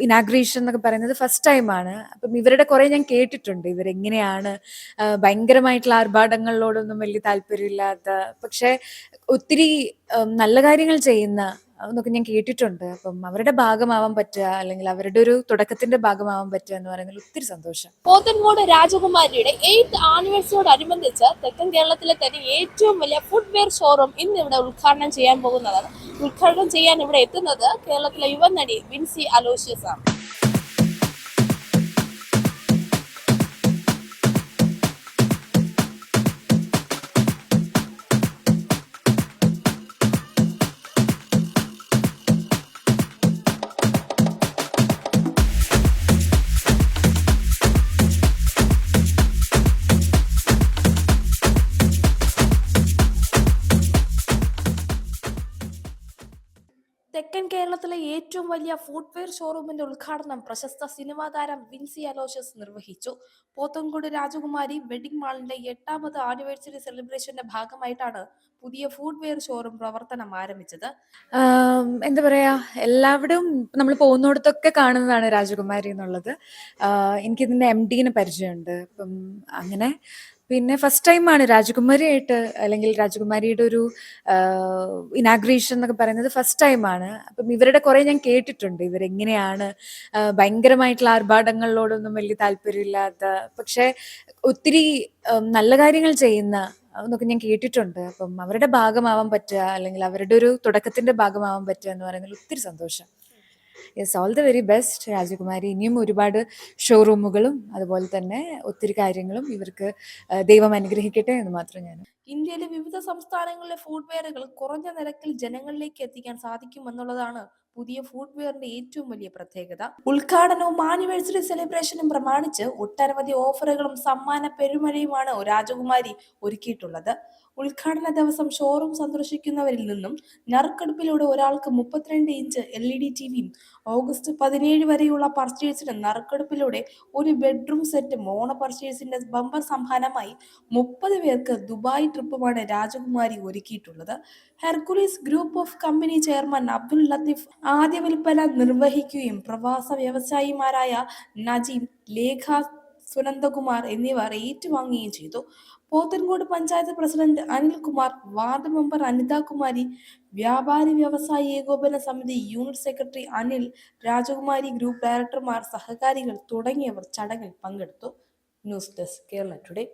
Inauguration എന്നൊക്കെ പറയുന്നത് first ടൈമാണ് അപ്പം ഇവരുടെ കുറെ ഞാൻ കേട്ടിട്ടുണ്ട്. ഇവരെങ്ങനെയാണ് ഭയങ്കരമായിട്ടുള്ള ആർഭാടങ്ങളിലോടൊന്നും വലിയ താല്പര്യമില്ലാത്ത പക്ഷെ ഒത്തിരി നല്ല കാര്യങ്ങൾ ചെയ്യുന്ന എന്നൊക്കെ ഞാൻ കേട്ടിട്ടുണ്ട്. അപ്പം അവരുടെ ഭാഗമാവാൻ പറ്റുക അല്ലെങ്കിൽ അവരുടെ ഒരു തുടക്കത്തിന്റെ ഭാഗമാവാൻ പറ്റുക എന്ന് പറയുന്നത് ഒത്തിരി സന്തോഷം. പോത്തൻകോട് രാജകുമാരിയുടെ എയ്ത്ത് ആനിവേഴ്സറിയോടനുബന്ധിച്ച് തെക്കൻ കേരളത്തിലെ തന്നെ ഏറ്റവും വലിയ ഫുട്വെയർ ഷോറൂം ഇന്ന് ഇവിടെ ഉദ്ഘാടനം ചെയ്യാൻ പോകുന്നതാണ്. ഉദ്ഘാടനം ചെയ്യാൻ ഇവിടെ എത്തുന്നത് കേരളത്തിലെ യുവനടി വിൻസി അലോഷ്യസ് ആണ്. കേരളത്തിലെ ഏറ്റവും വലിയ ഫുട്വെയർ ഷോറൂമിന്റെ ഉദ്ഘാടനം പ്രശസ്ത സിനിമാ താരം വിൻസി അലോഷ്യസ് നിർവഹിച്ചു. പോത്തൻകോട് രാജകുമാരി വെഡിംഗ് മാളിന്റെ എട്ടാമത് ആനിവേഴ്സറി സെലിബ്രേഷന്റെ ഭാഗമായിട്ടാണ് പുതിയ ഫുട്വെയർ ഷോറൂം പ്രവർത്തനം ആരംഭിച്ചത്. എന്താ പറയാ എല്ലാവരും നമ്മൾ പോകുന്നിടത്തൊക്കെ കാണുന്നതാണ് രാജകുമാരി എന്നുള്ളത്. എനിക്കിതിന്റെ എം ഡിനെ പരിചയമുണ്ട്. അപ്പം അങ്ങനെ പിന്നെ ഫസ്റ്റ് ടൈമാണ് രാജകുമാരിയായിട്ട് അല്ലെങ്കിൽ രാജകുമാരിയുടെ ഒരു ഇനാഗ്രേഷൻ എന്നൊക്കെ പറയുന്നത് ഫസ്റ്റ് ടൈമാണ് അപ്പം ഇവരുടെ കുറെ ഞാൻ കേട്ടിട്ടുണ്ട്. ഇവരെങ്ങനെയാണ് ഭയങ്കരമായിട്ടുള്ള ആർഭാടങ്ങളിലോടൊന്നും വലിയ താല്പര്യമില്ലാത്ത പക്ഷെ ഒത്തിരി നല്ല കാര്യങ്ങൾ ചെയ്യുന്ന എന്നൊക്കെ ഞാൻ കേട്ടിട്ടുണ്ട്. അപ്പം അവരുടെ ഭാഗമാവാൻ പറ്റുക അല്ലെങ്കിൽ അവരുടെ ഒരു തുടക്കത്തിന്റെ ഭാഗമാവാൻ പറ്റുക എന്ന് പറയുന്നതിൽ ഒത്തിരി സന്തോഷം. Yes all the very best Rajakumari ഇനിയും ഒരുപാട് ഷോറൂമുകളും അതുപോലെ തന്നെ ഒത്തിരി കാര്യങ്ങളും ഇവർക്ക് ദൈവം അനുഗ്രഹിക്കട്ടെ എന്ന് മാത്രം ഞാൻ ഇന്ത്യയിലെ വിവിധ സംസ്ഥാനങ്ങളിലെ ഫുഡ്വെയറുകൾ കുറഞ്ഞ നിരക്കിൽ ജനങ്ങളിലേക്ക് എത്തിക്കാൻ സാധിക്കുമെന്നുള്ളതാണ് പുതിയ ഫുഡ്വെയറിന്റെ ഏറ്റവും വലിയ പ്രത്യേകത. ഉദ്ഘാടനവും ആനിവേഴ്സറി സെലിബ്രേഷനും പ്രമാണിച്ച് ഒട്ടനവധി ഓഫറുകളും സമ്മാന പെരുമഴയുമാണ് രാജകുമാരി ഒരുക്കിയിട്ടുള്ളത്. ഉദ്ഘാടന ദിവസം ഷോറൂം സന്ദർശിക്കുന്നവരിൽ നിന്നും നറുക്കെടുപ്പിലൂടെ ഒരാൾക്ക് മുപ്പത്തിരണ്ട് inch L E D T വിയും ഓഗസ്റ്റ് പതിനേഴ് വരെയുള്ള പർച്ചേസിന് നറുക്കെടുപ്പിലൂടെ ഒരു ബെഡ്റൂം സെറ്റും ഓണ പർച്ചേസിന്റെ ബമ്പർ സമ്മാനമായി മുപ്പത് പേർക്ക് ദുബായ് ട്രിപ്പുമാണ് രാജകുമാരി ഒരുക്കിയിട്ടുള്ളത്. Hercules group of company chairman Abdul Latheef ആദ്യ വിൽപ്പന നിർവഹിക്കുകയും പ്രവാസ വ്യവസായിമാരായ നജീം ലേഖ സുനന്ദകുമാർ എന്നിവർ ഏറ്റുവാങ്ങുകയും ചെയ്തു. Pothencode panchayat president Anilkumar ward member Anithakumari വ്യാപാരി വ്യവസായി ഏകോപന സമിതി യൂണിറ്റ് സെക്രട്ടറി അനിൽ രാജകുമാരി ഗ്രൂപ്പ് ഡയറക്ടർമാർ സഹകാരികൾ തുടങ്ങിയവർ ചടങ്ങിൽ പങ്കെടുത്തു. News desk Kerala today.